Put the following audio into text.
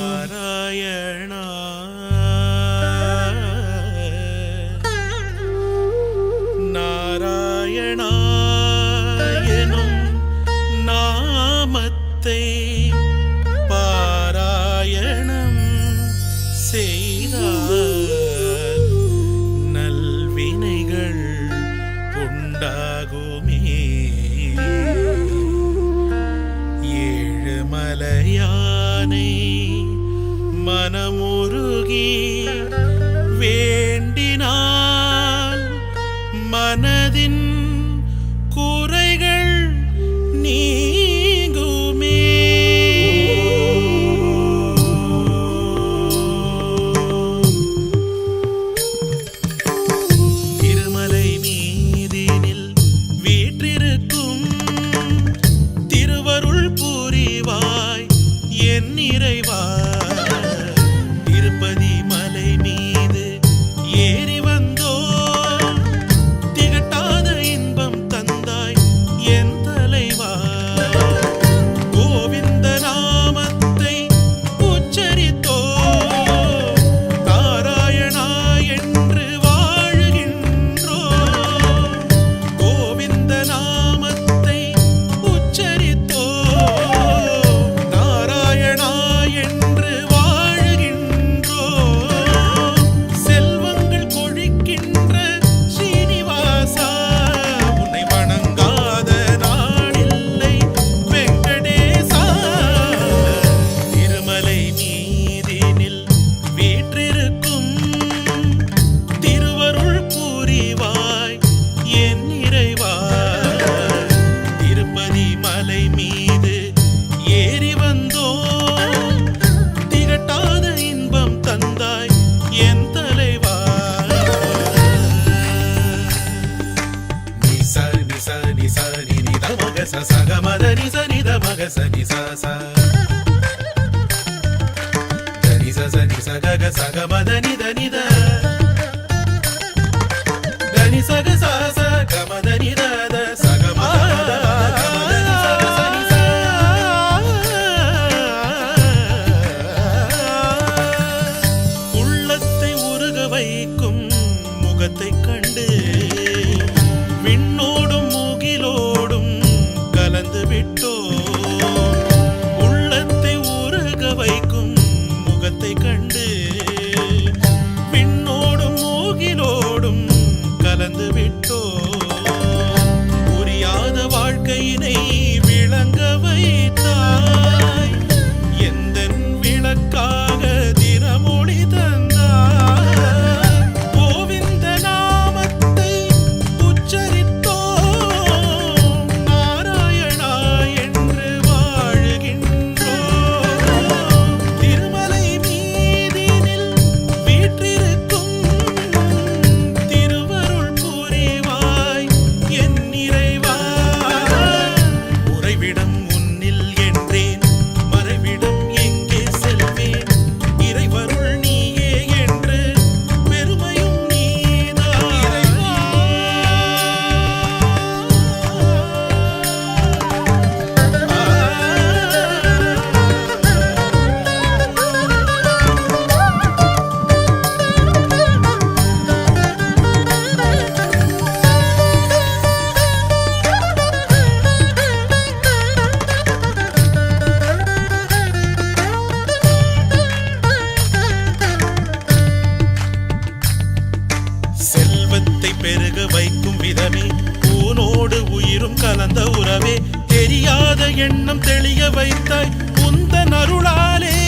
நாராயண நாராயணா எனும் நாமத்தை பாராயணம் செய்தார் நல்வினைகள் உண்டா தானே மனமுருகி வேண்டினால் மனதின் గమదని సని ద మగ సని సా సా దని స సని స గ గ స గమదని దని ద దని స సా பெருக வைக்கும் விதமே. பூனோடு உயிரும் கலந்த உறவே. தெரியாத எண்ணம் தெளிய வைத்தாய். உந்தன் அருளாலே